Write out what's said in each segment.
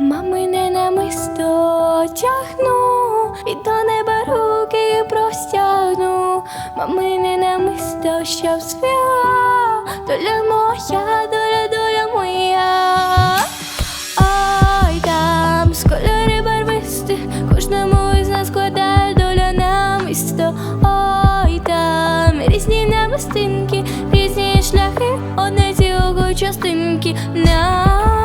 Мамине намисто тягну, і до неба руки простягну, мамине намисто, що свіла, доля моя, доля, доля моя. Ой, там з кольори барвистих, кожному із нас складає доля намисто. Ой, там різні намистинки, різні шляхи, одне цілого частинки. Нахия,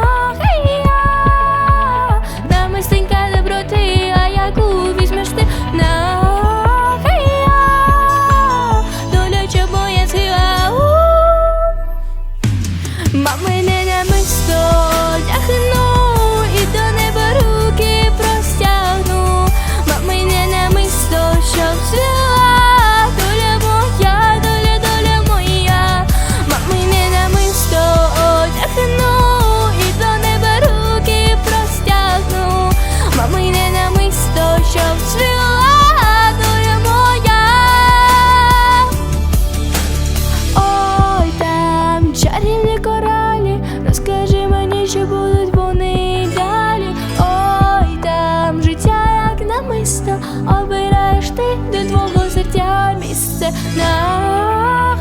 що будуть вони далі. Ой, там життя, як намисто, обираєш ти до твого серця місце. На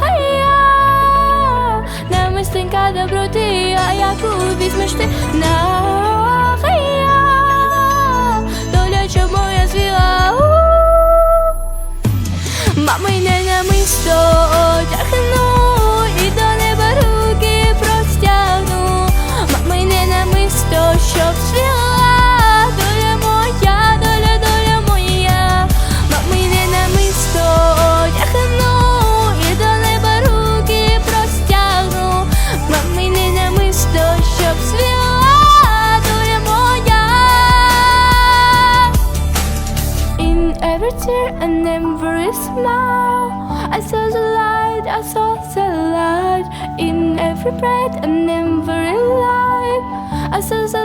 Нахая, намистенька доброти, а яку візьмеш ти? Нахая, In every tear and every smile, I saw the light, I saw the light. In every breath and every life, I saw the